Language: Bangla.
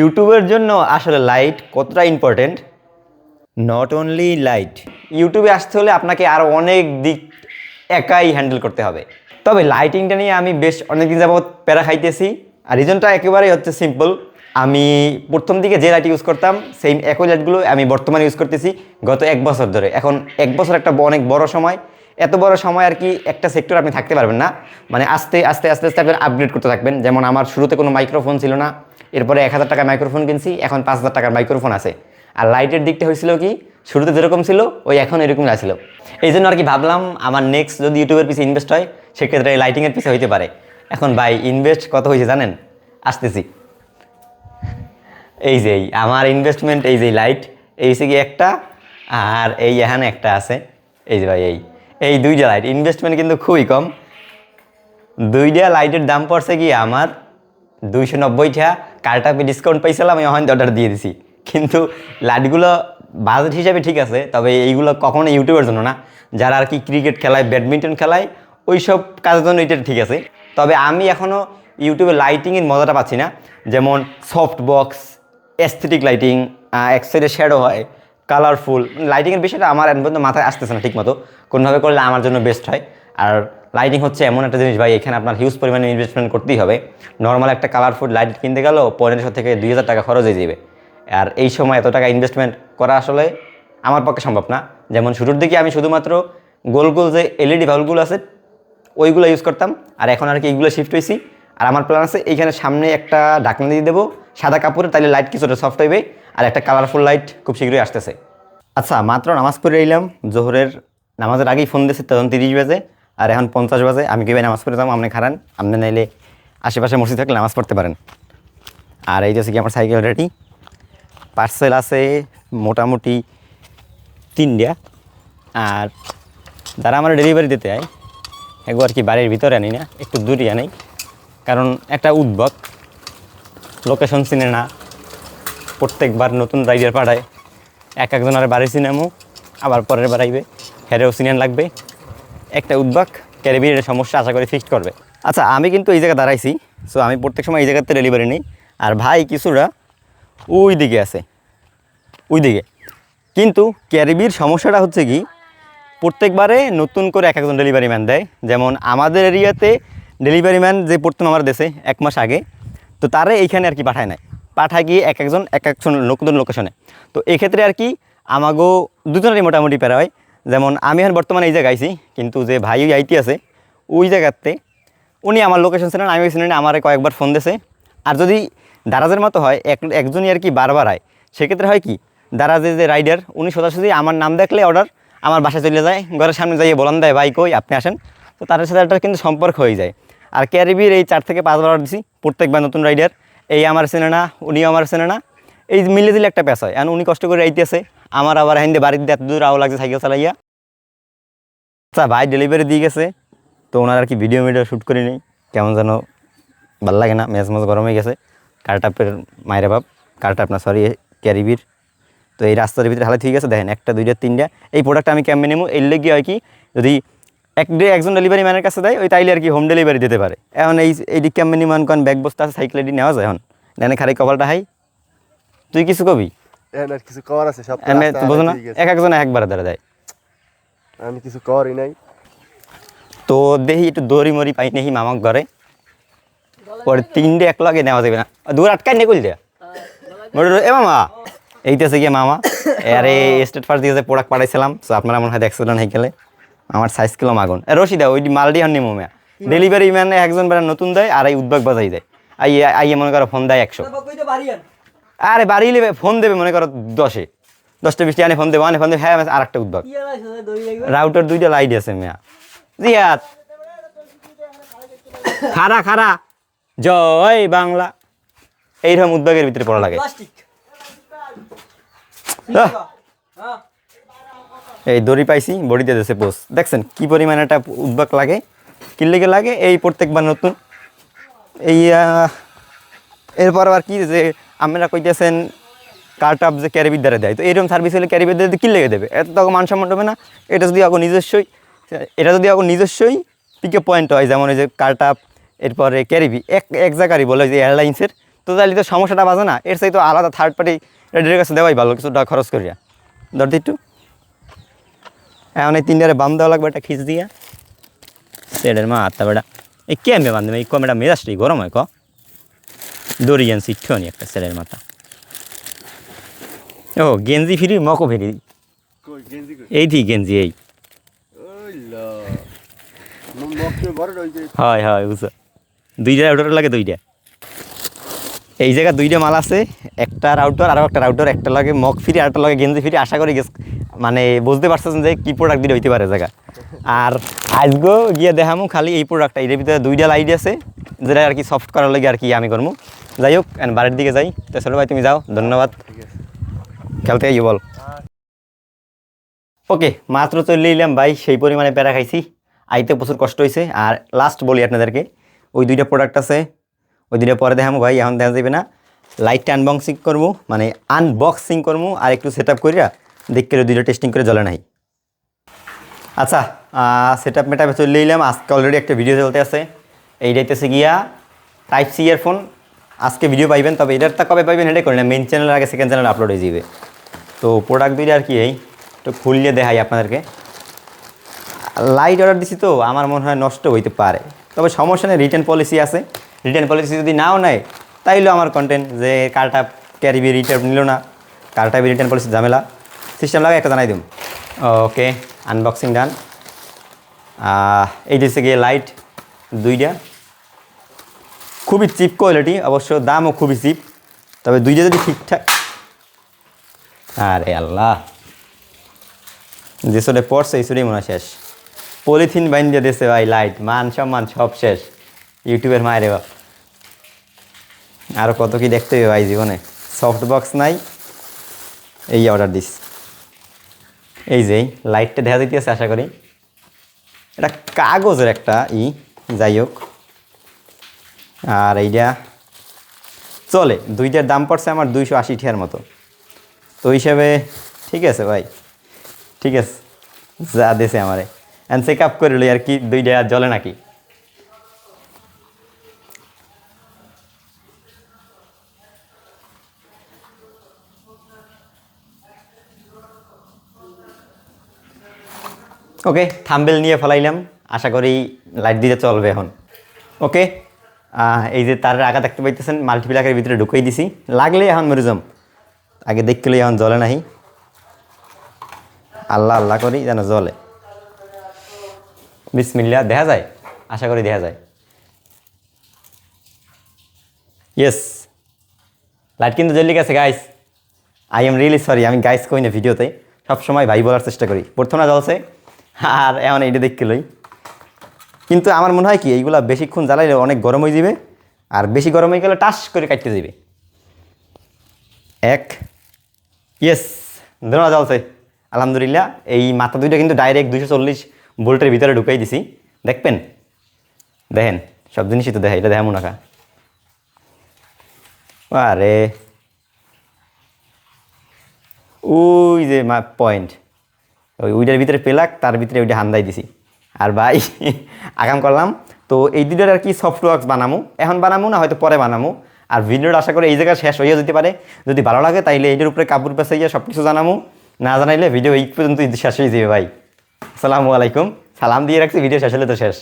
ইউটিউবের জন্য আসলে লাইট কতটা ইম্পর্টেন্ট নট অনলি লাইট ইউটিউবে আসতে হলে আপনাকে আরও অনেক দিক একাই হ্যান্ডেল করতে হবে। তবে লাইটিংটা নিয়ে আমি বেশ অনেকদিন যাবৎ প্যারা খাইতেছি। আর রিজনটা একেবারেই হচ্ছে সিম্পল আমি প্রথম দিকে যে লাইট ইউজ করতাম সেই একই লাইটগুলো আমি বর্তমানে ইউজ করতেছি গত এক বছর ধরে। এখন এক বছর একটা অনেক বড় সময়। এত বড় সময় আর কি একটা সেক্টর আপনি থাকতে পারবেন না। মানে আস্তে আস্তে আস্তে আস্তে আপনি আপগ্রেড করতে থাকবেন। যেমন আমার শুরুতে কোনো মাইক্রোফোন ছিল না। এরপরে এক হাজার টাকার মাইক্রোফোন কিনছি, এখন পাঁচ হাজার টাকার মাইক্রোফোন আছে। আর লাইটের দিকটা হয়েছিল কি, শুরুতে যেরকম ছিল, ওই এখন এরকম ছিল। এই জন্য আর কি ভাবলাম, আমার নেক্সট যদি ইউটিউবের পিছিয়ে ইনভেস্ট হয়, সেক্ষেত্রে লাইটিংয়ের পিছিয়ে হইতে পারে। এখন ভাই ইনভেস্ট কত হয়েছে জানেন? আসতেছি। এই যে আমার ইনভেস্টমেন্ট এই যে লাইট এই হচ্ছে কি একটা, আর এই এখানে একটা আছে। এই যে ভাই, এই এই দুইটা লাইট ইনভেস্টমেন্ট কিন্তু খুবই কম। দুইটা লাইটের দাম পড়ছে কি, আমার দুইশো নব্বইটা কার্টাপে ডিসকাউন্ট পাইছিলাম আমি ওখান অর্ডার দিয়ে দিছি। কিন্তু লাইটগুলো বাজেট হিসাবে ঠিক আছে, তবে এইগুলো কখনো ইউটিউবের জন্য না। যারা আর কি ক্রিকেট খেলায় ব্যাডমিন্টন খেলায় ওই সব কাজের জন্য এটা ঠিক আছে। তবে আমি এখনও ইউটিউবে লাইটিংয়ের মজাটা পাচ্ছি না। যেমন সফট বক্স অ্যাস্থেটিক লাইটিং এক সাইডে শ্যাডো হয় কালারফুল লাইটিংয়ের বিষয়টা আমার এখন পর্যন্ত মাথায় আসতেছে না ঠিকমতো। কোনোভাবে করলে আমার জন্য বেস্ট হয়। আর লাইটিং হচ্ছে এমন একটা জিনিস ভাই, এখানে আপনার হিউজ পরিমাণে ইনভেস্টমেন্ট করতেই হবে। নর্মাল একটা কালারফুল লাইট কিনতে গেলেও পনেরোশো থেকে দুই হাজার টাকা খরচ হয়ে যাবে। আর এই সময় এত টাকা ইনভেস্টমেন্ট করা আসলে আমার পক্ষে সম্ভব না। যেমন শুরুর দিকে আমি শুধুমাত্র গোল গোল যে এলইডি বাল্বগুলো আছে, ওইগুলো ইউজ করতাম। আর এখন আর কি এইগুলো শিফট হয়েছি। আর আমার প্ল্যান আছে এইখানে সামনে একটা ঢাকনা দিয়ে দেবো। সাদা কাপড়ে তাহলে লাইট কিছুটা সফট হইবে। আর একটা কালারফুল লাইট খুব শীঘ্রই আসতেছে। আচ্ছা মাত্র নামাজ পড়ে এলাম। জোহরের নামাজের আগেই ফোন দিয়েছে, তখন তিরিশ বাজে। আর এখন পঞ্চাশ বাজে, আমি কীভাবে নামাজ পড়ে যাব? আপনি খারান, আপনি নাইলে আশেপাশে মসজিদ থাকলে নামাজ পড়তে পারেন। আর এই যে কি আমার সাইকেল রেডি পার্সেল আছে মোটামুটি তিনটা। আর যারা আমার ডেলিভারি দিতে হয় একবার কি বাড়ির ভিতরে আনি না, একটু দূরে আনি কারণ একটা উদ্ভব লোকেশন চিনে না, প্রত্যেকবার নতুন রাইডার পাঠায়। এক একজনের বাড়ি চিনামো আবার পরের বাড়াইবে হেরেও সিনেন লাগবে। একটা উদ্বাক ক্যারিবিয়ারের সমস্যা আশা করি ফিক্সড করবে। আচ্ছা আমি কিন্তু এই জায়গায় দাঁড়াইছি সো আমি প্রত্যেক সময় এই জায়গাতে ডেলিভারি নিই। আর ভাই কিছুটা ওই দিকে আছে ওই দিকে কিন্তু ক্যারিবির সমস্যাটা হচ্ছে কি, প্রত্যেকবারে নতুন করে এক একজন ডেলিভারি ম্যান দেয়। যেমন আমাদের এরিয়াতে ডেলিভারি ম্যান যে প্রথম আমার দেশে, এক মাস আগে, তো তারে এইখানে আর কি পাঠায় নাই। পাঠায় গিয়ে এক একজন এক একজন নতুন লোকেশনে তো এক্ষেত্রে আর কি আমাগো দুজনেরই মোটামুটি প্যারা হয়। যেমন আমি এখন বর্তমানে এই জায়গায় আইছি, কিন্তু যে ভাই আইটি আছে, ওই জায়গাতে উনি আমার লোকেশন ছিলেন আমি ছিলেন আমার কয়েকবার ফোন দিয়েছে আর যদি দারাজের মতো হয়, এক, একজনই আর কি বারবার হয় সেক্ষেত্রে হয় কি দারাজের যে রাইডার উনি সোজাসুজি আমার নাম দেখলে অর্ডার আমার বাসায় চলে যায়, ঘরের সামনে যাইয়ে বলান দেয়, ভাই কই, আপনি আসেন। তো তাদের সাথে একটা কিন্তু সম্পর্ক হয়ে যায়। আর ক্যারিবির এই চার থেকে পাঁচবার অর্ডার দিছি, প্রত্যেকবার নতুন রাইডার এই আমার চেনে না, উনিও আমার চেনে না। এই মিলে দিলে একটা পেশ হয়। এখন উনি কষ্ট করে আইতেছে আমার আবার হিন্দে বাড়িতে এত দূর আও লাগছে সাইকেল চালাইয়া। আচ্ছা ভাই ডেলিভারি দিয়ে গেছে, তো ওনার আর কি ভিডিও মিডিও শ্যুট করে নেই। কেমন যেন ভালো লাগে না, মেজ মেজ গরম হয়ে গেছে। কারটাপের মায়ের বাপ কারটাপ না সরি ক্যারিবির তো এই রাস্তার ভিতরে হালে ঠিক আছে দেখেন, একটা, দুইটা, তিনটা। এই প্রোডাক্ট আমি কেমন নেব এর লেগে হয় কি, যদি এক ডে একজন ডেলিভারি ম্যানের কাছে দেয়, ওই তাইলে আর কি হোম ডেলিভারি দিতে পারে। এখন এই এই দিক কেমন কারণ ব্যাগ বস্তা আছে সাইকেল নেওয়া যায় এখন। দেনে খালি কপালটা হাই। তুই কিছু কবি? আর কিছু কর আছে সব রাস্তায় বোঝো না এক একজন একবার ধরে দেয়। আমি কিছু করই নাই। তো দেখি একটু দড়ি মরি পাই নেহি মামাক ঘরে। পরে তিনটে এক লগে নেওয়া যাবে না। দূর আটকাই কইল এ মামা এইতেছে গিয়ে মামা। আরে স্টেট ফার্স্ট দিয়ে প্রোডাক্ট পাঠাইছিলাম সো আপনারা মনে হয় দেখছিলেন হয়ে গেলে আমার সাইজ কিলো মাগুন। এ রশিদা ওই মালডি হন নিমো মেয়া ডেলিভারি ম্যানে একজন বেড়া নতুন দেয় আর এই উদ্যোগ বাজাই দেয়। আইয়ে আইয়ে মনে করো ফোন দেয় একশো। আরে বাড়ি নেবে ফোন দেবে মনে করো দশে। দশটা বৃষ্টি আনে ফোন দেবে আনে ফোন দেবে হ্যাঁ আর একটা উদ্যোগ রাউটার দুইটা লাইট আছে মেয়া। জিয়াত খারা খারা জয় বাংলা। এইরকম উদ্যোগের ভিতরে পড়া লাগে। এই দড়ি পাইছি বডিতে দিয়েছে পোস দেখছেন কি পরিমাণে একটা উদ্যোগ লাগে কি লেগে লাগে এই প্রত্যেকবার নতুন। এই এরপর আবার কি যে আপনারা কইতেছেন কার্টাপ যে ক্যারিবির দ্বারা দেয়। তো এরকম সার্ভিস হলে ক্যারিবির দ্বারা কি লেগে দেবে? এত তো মান সম্মান হবে না। এটা যদি আগে নিজস্বই, এটা যদি আগে নিজস্বই, পিকে পয়েন্ট হয়, যেমন ওই যে কার্টাপ এরপরে ক্যারিবি এক এক জায়গারই বলে যে এয়ারলাইন্সের তো তাহলে তো সমস্যাটা বাজে না। এর সাথে তো আলাদা থার্ড পার্টি রেডির কাছে দেওয়াই ভালো, কিছুটা খরচ করিয়া। ধরতে একটু। হ্যাঁ এই তিনটারে বাম দেওয়া লাগবে, একটা খিচ দিয়া। সেটের মা, আত্মা বেটা। এই কে আমি বান্ধব? এই কমেটা মেজাজটাই গরম হয়, ক? দড়ি গেঞ্জি একটা সেটের মাথা। ও গেঞ্জি ফিরি মকো ফিরি। এই ঠিক গেঞ্জি এই। হয় হয় বুঝছ। দুইটা রাউটার লাগে দুইটা। এই জায়গা দুইটা মাল আছে একটা রাউটার আর একটা রাউটার একটা লাগে মক ফ্রি আর একটা লাগে গেঞ্জি ফিরি। আশা করি মানে বুঝতে পারছেন যে কি প্রোডাক্ট দিলে হইতে পারে জায়গা। আর আজকেও গিয়ে দেখামু খালি এই প্রোডাক্টটা এর ভিতরে দুইটা লাইট আছে যেটা আর কি সফট করার লাগে আর কি আমি করব যাই হোক বাড়ির দিকে যাই। তো ভাই, তুমি যাও। ধন্যবাদ। খেলতে গিয়ে বল। ওকে, মাত্র চলে এলাম ভাই, সেই পরিমাণে প্যারা খাইছি। আইতে প্রচুর কষ্ট হয়েছে আর লাস্ট বলি আপনাদেরকে, ওই দুইটা প্রোডাক্ট আছে। ওই দুইটা পরে দেখামো ভাই, এখন দেখা যাবে না। লাইটটা আনবক্সিং করব মানে আনবক্সিং করব আর একটু সেট আপ করিয়া দেখতে দুইটা টেস্টিং করে জ্বলে নাই। আচ্ছা সেট আপ মেটাপে চলে এলাম। আজকে অলরেডি একটা ভিডিও চলতে আছে। এইটাইতেছে গিয়া টাইপ সি ইয়ারফোন আজকে ভিডিও পাইবেন, তবে এটার তা কবে পাইবেন এটাই করি না। মেন চ্যানেল আগে সেকেন্ড চ্যানেল আপলোড হয়ে যাবে তো প্রোডাক্ট দুইটা আর কি এই? একটু খুললে দেখাই আপনাদেরকে। লাইট অর্ডার দিছি তো, আমার মনে হয় নষ্ট হইতে পারে। তবে সমস্যা নেই রিটার্ন পলিসি আছে। রিটার্ন পলিসি যদি নাও নেয়, তাইলে আমার কন্টেন্ট যে কারটা ক্যারিবি রিটার্ন নিল না কারটা রিটার্ন পলিসি ঝামেলা। সিস্টেম লাগে একটা জানাই দিম। ওকে আনবক্সিং ডান এই দিচ্ছে গিয়ে লাইট দুইটা। খুবই চিপ কোয়ালিটি অবশ্য দামও খুবই চিপ তবে দুইটা যদি ঠিকঠাক আরে আল্লাহ। যে পড়ছে এই মনে হয় শেষ। পলিথিন বাইন দিয়ে দিয়েছে ভাই লাইট মান সম্মান সব শেষ। ইউটিউবের মায়ের বাপ। আরও কত কি দেখতে হবে ভাই জীবনে? সফট বক্স নাই। এই অর্ডার দিস এই যে লাইটটা দেখা দিতেছে আশা করি। এটা কাগজের একটা ই, যাই হোক। আর এইটা চলে, দুইটার দাম পড়ছে আমার দুইশো আশি ঠিয়ার মতো। তো হিসাবে, ঠিক আছে ভাই, ঠিক আছে, যা দেশে আমারে। অ্যান্ড চেক আপ করে আর কি দুইটা জলে নাকি? ওকে থাম্বেল নিয়ে ফেলাইলাম। আশা করি লাইট দিতে চলবে এখন। ওকে এই যে তার আগা দেখতে পাইতেছেন মাল্টিপ্লাকের ভিতরে ঢুকিয়ে দিছি। লাগলে এখন মরিজম আগে দেখলে এখন জলে নাহি। আল্লাহ আল্লাহ করি যেন জলে বিসমিল্লা দেখা যায়? আশা করি দেখা যায়। ইয়েস লাইট কিন্তু জ্বলি গেছে guys I am really sorry আমি গাইস কই না ভিডিওতে। সবসময় ভাই বলার চেষ্টা করি। প্রথমে জ্বলছে, আর এমন এইটা দেখতে লই। কিন্তু আমার মনে হয় কি, এইগুলা বেশিক্ষণ জ্বালাইলে অনেক গরম হয়ে যাবে আর বেশি গরম হয়ে গেলে টাস করে কাটতে যাবে এক ইয়েস ধন্যবাদ জ্বলছে আলহামদুলিল্লাহ, এই মাথা দুইটা কিন্তু ডাইরেক্ট দুশো চল্লিশ ভোল্টের ভিতরে ঢুকাই দিছি। দেখবেন? দেখেন, সব জিনিসই তো দেখে, এটা দেখা মনে রাখা আরে, ওই যে পয়েন্ট ওই উইটার ভিতরে পেলাক, তার ভিতরে ওইটা হান্দাই দিছি। আর ভাই আগাম করলাম। তো এই দুটোর আর কি সফটওয়ার্কস বানামো। এখন বানামো না, হয়তো পরে বানামো। আর ভিডিওটা আশা করি এই জায়গায় শেষ হয়ে যেতে পারে। যদি ভালো লাগে, তাইলে এইটার উপরে কাপড় পেসে গিয়ে সব কিছু জানামো। না জানাইলে ভিডিও এই পর্যন্ত শেষ হয়ে যাবে ভাই। আসসালামু আলাইকুম। সালাম দিয়ে রাখছি, ভিডিও শেষ হলে তো শেষ।